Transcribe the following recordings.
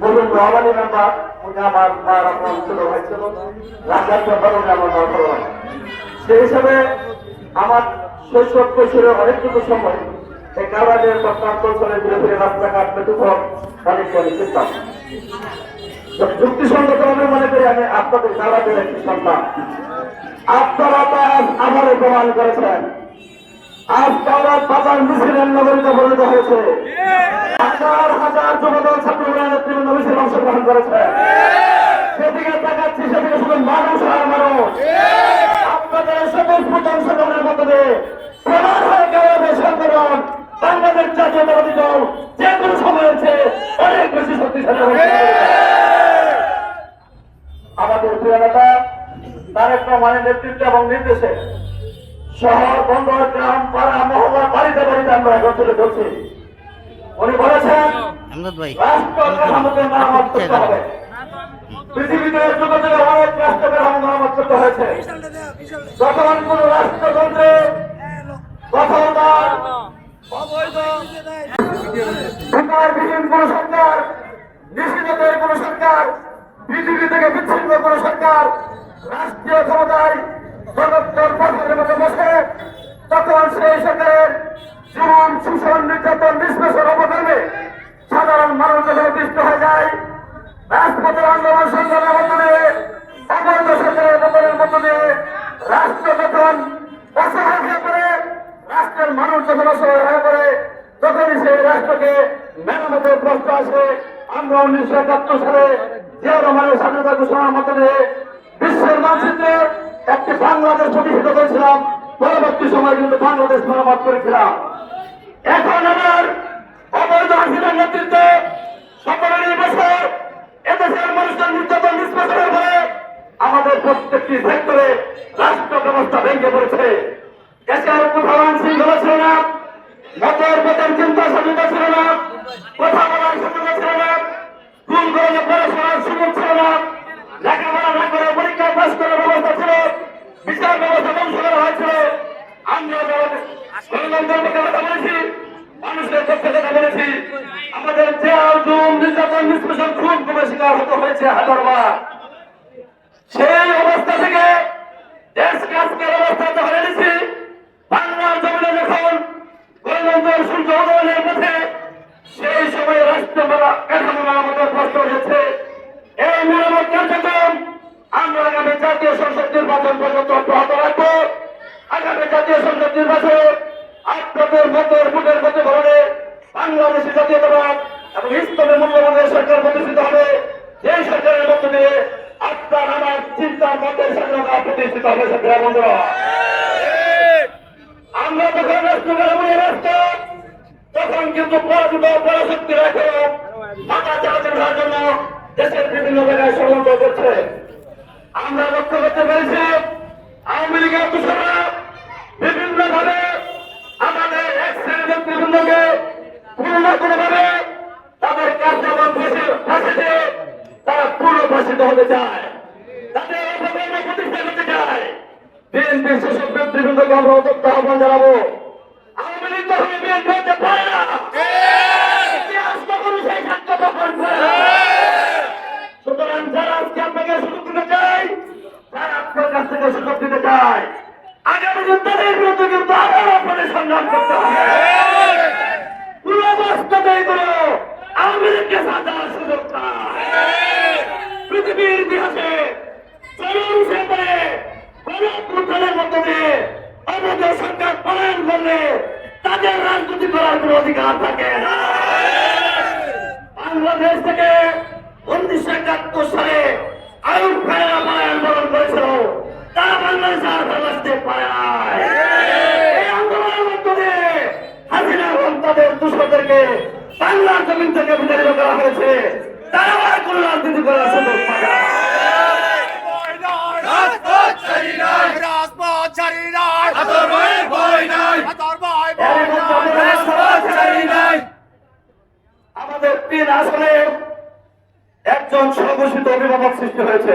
বলুন রহমানি মেম্বার উনি আমার মার আপনার ছোট ভাই ছিল। রাজার মেম্বার উনি আমার মা ভাই সেই হিসাবে আমার শৈশব কৈশোরের অনেকটুকু সময় এই রাস্তাঘাট অনেক যুক্তিসঙ্গত আমি মনে করি আমি আপনাদের কারাদের একটি সন্তান। আপনারা তা আজ আমারও প্রমাণ করেছেন। আজ কারার বাজার মিছিলের নগরীতে পরিণত হয়েছে। হাজার হাজার মিছিল অংশগ্রহণ করেছে। সেদিকে তাকাচ্ছি, সেদিকে শুধু মানুষ মানুষ। আপনাদের অংশগ্রহণের মধ্যে প্রমাণ হয়ে গেল বাংলাদেশ দল যে কোনো সময় অনেক বেশি শক্তিশালী হয়েছে। আমাদের প্রিয় নেতা, তারেক নেতৃত্বে এবং নির্দেশে শহর, বন্দর, গ্রাম, পাড়া, মহল্লা, বাড়িতে বাড়িতে আমরা এখন যাচ্ছি উনি বলেছেন আমদাদ ভাই। পৃথিবীতে যুগ যুগে অনেক রাষ্ট্র কাঠামো করতে হয়েছে যখন কোন রাষ্ট্রতন্ত্রে কঠোরতার অবৈধ বিকারবিহীন কোন সরকার নিষিদ্ধের কোন সরকার পৃথিবী থেকে বিচ্ছিন্ন কোন সরকার রাষ্ট্রীয় ক্ষমতায় জগত্তর পথের মতো বসে তখন সেই সরকারের জীবন শোষণ নির্যাতন নিষ্পেষণ অবদানে সাধারণ মানুষ যখন অতিষ্ঠ হয়ে যায় রাজপথের আন্দোলন সংগ্রামের মধ্য দিয়ে অবৈধ সরকারের পতনের মধ্য দিয়ে রাষ্ট্র যখন অসহায় হয়ে পড়ে রাষ্ট্রের মানুষ যখন অসহায় হয়ে পড়ে, তখনই সেই রাষ্ট্রকে মেরামতের প্রশ্ন আসে। আমরা উনিশশো একাত্তর সালে জিয়া রহমানের স্বাধীনতা ঘোষণার দিয়ে বিশ্বের মানচিত্রে একটি বাংলাদেশ প্রতিষ্ঠিত করেছিলাম। পরবর্তী সময় কিন্তু বাংলাদেশ মেরামত করেছিলাম। এখন আমার সেই সময় রাষ্ট্র কাঠামো আমাদের প্রশ্ন হয়েছে এই মেরামত কার্যক্রম আমরা আগামী জাতীয় সংসদ নির্বাচন পর্যন্ত অব্যাহত রাখব। আগামী জাতীয় সংসদ নির্বাচনে আপনাদের মতের ভোটের মধ্যে ধরনে বাংলাদেশি জাতীয়তাবাদ এবং ইসলামের মূল্যবোধের সরকার প্রতিষ্ঠিত হবে। এই সরকারের মধ্য দিয়ে আপনার আমার চিন্তার মতের স্বাধীনতা প্রতিষ্ঠিত হবে সরকার বন্ধুরা আমরা যখন রাষ্ট্র মেরামনি রাষ্ট্র, তখন কিন্তু পরাজিত পরাশক্তি রেখে, মাথা চালাচল করার জন্য দেশের বিভিন্ন জায়গায় ষড়যন্ত্র করছে। আমরা লক্ষ্য করতে পেরেছি, আওয়ামী লীগের দূষণা বিভিন্ন ভাবে আমাদের এক নেতৃবৃন্দকে কোনো না কোনো ভাবে তাদের কার্যক্রম ফাঁসিতে তারা পুরো ফাঁসিত হতে চায়। সুতরাং থেকে আগামী দিন তাদের বিরুদ্ধে কিন্তু আপনাদের সংগ্রাম করতে হবে। নাই পৃথিবীর ইতিহাসে সেবারে সরকার পলায়ন করলে তাদের রাজনীতি করার অধিকার থাকে না। বাংলাদেশ থেকে উনিশশো একাত্তর সালে আয়ুব খায়েরা পালায় আন্দোলন করেছিল। তারা বাংলাদেশে আর আসতে পারে নাই। এই আন্দোলনের তাদের দুষ্কদেরকে বাংলার জমিন থেকে বিতাড়িত করা হয়েছে। তারা আর কোনো রাজনীতি করার সুযোগ না। নাই। আমাদের তিন আসনে একজন স্বঘোষিত অভিভাবক সৃষ্টি হয়েছে।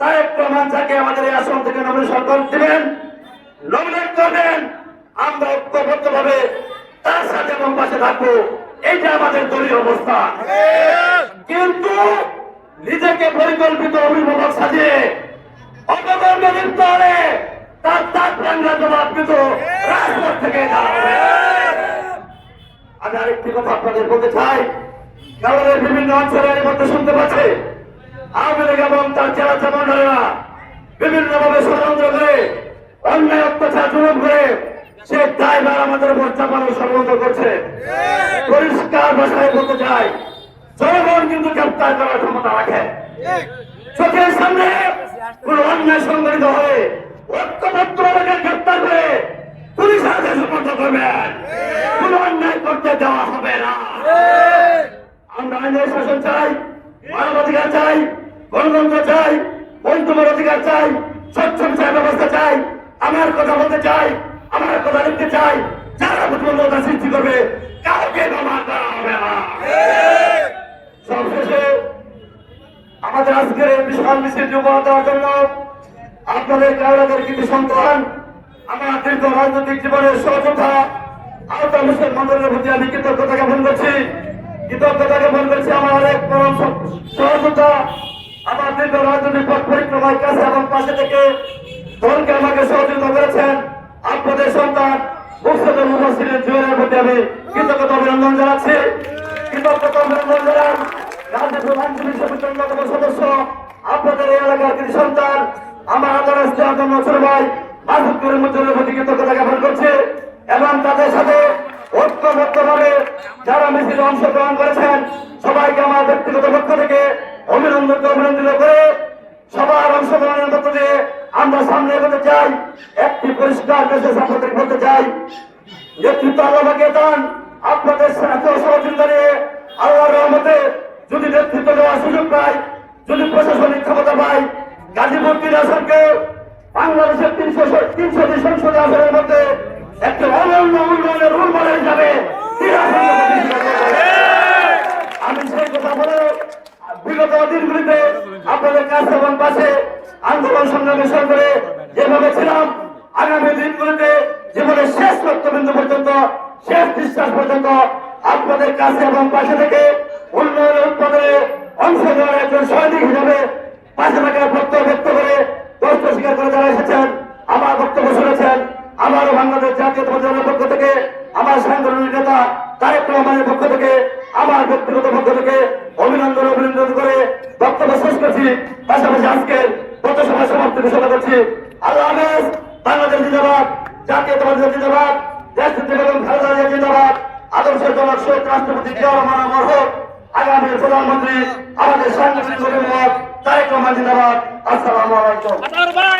তারেক রহমান যাকে আমাদের এই আসন থেকে নমিনেশন করে দিবেন নমিনেট করবেন, আমরা ঐক্যবদ্ধ ভাবে তার সাথে এবং পাশে থাকব। এইটা আমাদের দলীয় অবস্থা। কিন্তু নিজেকে পরিকল্পিত অভিভাবক সাজিয়ে, অপকর্মে লিপ্ত হলে তার তার প্রাঙ্গা জবাব কিন্তু রাজপথ থেকে আমি আরেকটি কথা আপনাদের বলতে চাই কারণের বিভিন্ন অঞ্চলে মধ্যে শুনতে পাচ্ছে। আওয়ামী লীগ এবং তার জেলা চামন্ডারেরা বিভিন্ন ভাবে ষড়যন্ত্র করে অন্যায় অত্যাচার জুলুম করে সে ড্রাইভার আমাদের উপর চাপানোর ষড়যন্ত্র করছে। পরিষ্কার ভাষায় বলতে চাই জনগণ কিন্তু গ্রেপ্তার করার ক্ষমতা রাখে। চোখের সামনে কোন অন্যায় সংগঠিত হলে ঐক্যবদ্ধ আমাকে গ্রেপ্তার করে পুলিশ হাতে সুপর্দ করবেন কোন অন্যায় করতে দেওয়া হবে না। আমরা আইনের শাসন চাই মানবাধিকার চাই গণতন্ত্র চাই বৈধমের অধিকার চাই, স্বচ্ছ বিচার ব্যবস্থা চাই, আমার কথা বলতে চাই, আমার কথা লিখতে চাই, যারা প্রতিবন্ধকতা সৃষ্টি করবে, কাউকে করা হবে না। সবশেষে আমাদের আজকের বিশাল মিছিল উপহার দেওয়ার জন্য আপনাদের কারাদের কিন্তু সন্তান আমার দীর্ঘ রাজনৈতিক জীবনের সহযোদ্ধা, আহতা মুসলিম মন্ডলের প্রতি আমি কৃতজ্ঞতা জ্ঞাপন করছি। কৃতজ্ঞতা জ্ঞাপন করছি আমার অনেক পরম সহ- সহযোদ্ধা আমার দীর্ঘ রাজনৈতিক পথ কাছে এবং পাশে থেকে দলকে আমাকে সহযোগিতা করেছেন আপনাদের সন্তান মুর্শিদুল মুহাসিনের জুয়েলের প্রতি আমি কৃতজ্ঞতা অভিনন্দন জানাচ্ছি। কৃতজ্ঞতা অভিনন্দন জানান রাজনীতি আঞ্চলিক সমিতির অন্যতম সদস্য, আপনাদের এই এলাকার কৃষি সন্তান। আমার আদালত আদম ছোট ভাই মাসুদ করিম উজ্জ্বলের প্রতি কৃতজ্ঞতা জ্ঞাপন করছে এবং তাদের সাথে ঐক্যবদ্ধভাবে যারা মিছিলে অংশগ্রহণ করেছেন, সবাইকে আমার ব্যক্তিগত পক্ষ থেকে অভিনন্দন অভিনন্দিত করে সবার অংশগ্রহণের মধ্য দিয়ে আমরা সামনে এগোতে চাই, একটি পরিষ্কার মেসেজ আপনাদের বলতে চাই নেতৃত্ব আল্লাহকে দান, আপনাদের সাথে সহযোগিতা নিয়ে আল্লাহর রহমতে যদি নেতৃত্ব দেওয়ার সুযোগ পাই, যদি প্রশাসনিক ক্ষমতা পাই, গাজীপুর তিন আসনকে বাংলাদেশের তিনশো তিনশোটি সংসদীয় আসনের মধ্যে একটি অনন্য উন্নয়নের রোল প্রতিষ্ঠিত করব। আমি সেই কথা বলে বিগত দিনগুলিতে আপনাদের কাছে এবং পাশে আন্দোলন সংগ্রামে করে যেভাবে ছিলাম, আগামী দিনগুলিতে জীবনের শেষ রক্তবিন্দু পর্যন্ত, শেষ বিশ্বাস পর্যন্ত আপনাদের কাছে এবং পাশে থেকে উন্নয়ন উৎপাদনে অংশগ্রহণের একজন সৈনিক হিসাবে পাশে থাকার প্রত্যয় ব্যক্ত করে কষ্ট স্বীকার করে যারা এসেছেন, আমার বক্তব্য শুনেছেন, আমারও বাংলাদেশ জাতীয়তাবাদী দলের পক্ষ থেকে, আমার সাংগঠনিক নেতা তারেক রহমানের পক্ষ থেকে, আমার ব্যক্তিগত পক্ষ থেকে অভিনন্দন অভিনন্দন করে বক্তব্য শেষ করছি পাশাপাশি আজকের পথসভা সমাপ্তি ঘোষণা করছি। আল্লাহ হাফেজ, বাংলাদেশ জিন্দাবাদ, জাতীয়তাবাদী দল জিন্দাবাদ, দেশ এবং খালেদা জিয়া জিন্দাবাদ আদর্শের জনক শেখ রাষ্ট্রপতি জিয়া রহমান মরহক আগামী প্রধানমন্ত্রী আমাদের সাংগঠনিক অভিমত তারেক রহমান জিন্দাবাদ। আসসালামু আলাইকুম। আতর ভয়